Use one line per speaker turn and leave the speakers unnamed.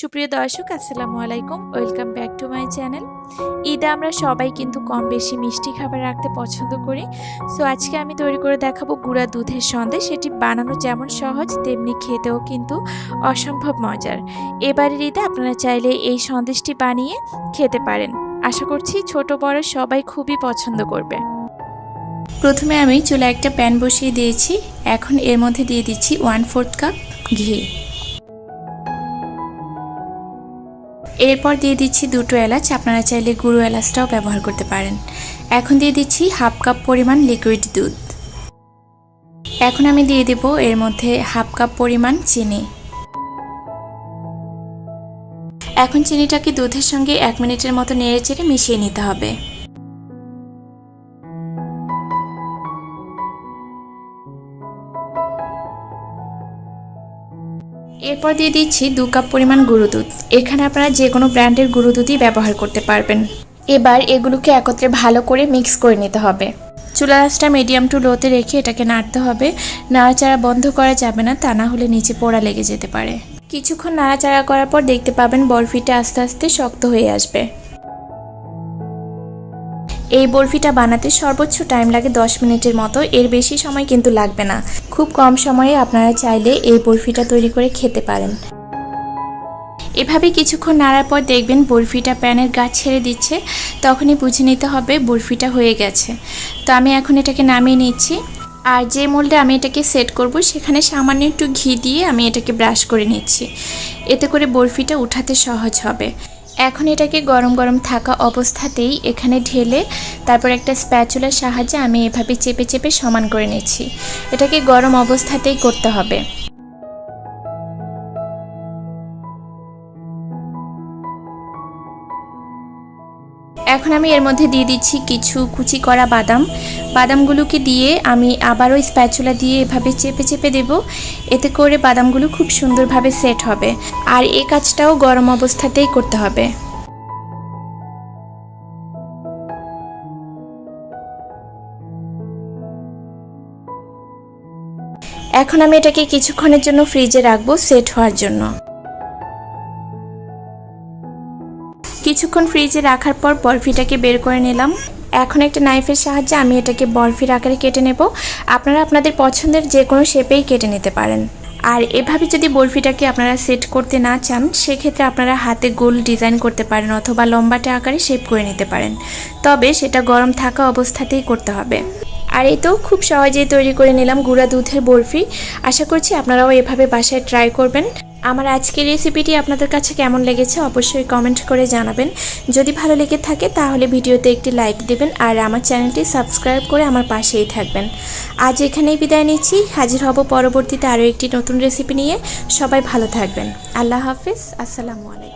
সুপ্রিয় দর্শক, আসসালামু আলাইকুম। Welcome back to my channel ঈদে আমরা সবাই কিন্তু কম বেশি মিষ্টি খাবার রাখতে পছন্দ করি। সো আজকে আমি তৈরি করে দেখাবো গুঁড়া দুধের সন্দেশ। সেটি বানানো যেমন সহজ, তেমনি খেতেও কিন্তু অসম্ভব মজার। এবারের ঈদে আপনারা চাইলে এই সন্দেশটি বানিয়ে খেতে পারেন। আশা করছি ছোট বড় সবাই খুবই পছন্দ করবে। প্রথমে আমি চুলা একটা প্যান বসিয়ে দিয়েছি। এখন এর মধ্যে দিয়ে দিচ্ছি ওয়ান ফোর্থ কাপ ঘি। এরপর দিয়ে দিচ্ছি দুটো এলাচ। আপনারা চাইলে গুঁড়ো এলাচটাও ব্যবহার করতে পারেন। এখন দিয়ে দিচ্ছি হাফ কাপ পরিমাণ লিকুইড দুধ। এখন আমি দিয়ে দেব এর মধ্যে হাফ কাপ পরিমাণ চিনি। এখন চিনিটাকে দুধের সঙ্গে এক মিনিটের মতো নেড়ে চেড়ে মিশিয়ে নিতে হবে। এরপর দিয়ে দিচ্ছি দু কাপ পরিমাণ গুঁড়ো দুধ। এখানে আপনারা যে কোনো ব্র্যান্ডের গুঁড়ো দুধই ব্যবহার করতে পারবেন। এবার এগুলোকে একত্রে ভালো করে মিক্স করে নিতে হবে। চুলা আঁচটা মিডিয়াম টু লোতে রেখে এটাকে নাড়তে হবে। নাড়াচাড়া বন্ধ করা যাবে না, তা না হলে নিচে পোড়া লেগে যেতে পারে। কিছুক্ষণ নাড়াচাড়া করার পর দেখতে পাবেন বরফিটা আস্তে আস্তে শক্ত হয়ে আসবে। এই বরফিটা বানাতে সর্বোচ্চ টাইম লাগে দশ মিনিটের মতো। এর বেশি সময় কিন্তু লাগবে না। খুব কম সময়ে আপনারা চাইলে এই বরফিটা তৈরি করে খেতে পারেন। এভাবে কিছুক্ষণ নাড়ার পর দেখবেন বরফিটা প্যানের গাছ ছেড়ে দিচ্ছে। তখনই বুঝে নিতে হবে বরফিটা হয়ে গেছে। তো আমি এখন এটাকে নামিয়ে নিচ্ছি। আর যে মোল্ডে আমি এটাকে সেট করব, সেখানে সামান্য একটু ঘি দিয়ে আমি এটাকে ব্রাশ করে নিচ্ছি। এতে করে বরফিটা উঠাতে সহজ হবে। এখন এটাকে গরম গরম থাকা অবস্থাতেই এখানে ঢেলে তারপর একটা স্প্যাচুলার সাহায্যে আমি এভাবে চেপে চেপে সমান করে নিচ্ছি। এটাকে গরম অবস্থাতেই করতে হবে। এখন আমি এর মধ্যে দিয়ে দিচ্ছি কিছু কুচি করা বাদাম। বাদামগুলোকে দিয়ে আমি আবারও স্প্যাচুলা দিয়ে এভাবে চেপে চেপে দেব। এতে করে বাদামগুলো খুব সুন্দরভাবে সেট হবে। আর এই কাজটাও গরম অবস্থাতেই করতে হবে। এখন আমি এটাকে কিছুক্ষণের জন্য ফ্রিজে রাখব সেট হওয়ার জন্য। কিছুক্ষণ ফ্রিজে রাখার পর বরফিটাকে বের করে নিলাম। এখন একটা নাইফের সাহায্যে আমি এটাকে বরফির আকারে কেটে নেব। আপনারা আপনাদের পছন্দের যে কোনো শেপেই কেটে নিতে পারেন। আর এভাবে যদি বরফিটাকে আপনারা সেট করতে না চান, সেক্ষেত্রে আপনারা হাতে গোল ডিজাইন করতে পারেন অথবা লম্বাটে আকারে শেপ করে নিতে পারেন। তবে সেটা গরম থাকা অবস্থাতেই করতে হবে। আর এই তো খুব সহজেই তৈরি করে নিলাম গুঁড়া দুধের বরফি। আশা করছি আপনারাও এভাবে বাসায় ট্রাই করবেন। আমার আজকের রেসিপিটি আপনাদের কাছে কেমন লেগেছে অবশ্যই কমেন্ট করে জানাবেন। যদি ভালো লেগে থাকে তাহলে ভিডিওতে একটি লাইক দেবেন আর আমার চ্যানেলটি সাবস্ক্রাইব করে আমার পাশেই থাকবেন। আজ এখানেই বিদায় নিচ্ছি। হাজির হব পরবর্তীতে আরও একটি নতুন রেসিপি নিয়ে। সবাই ভালো থাকবেন। আল্লাহ হাফিজ। আসসালামু আলাইকুম।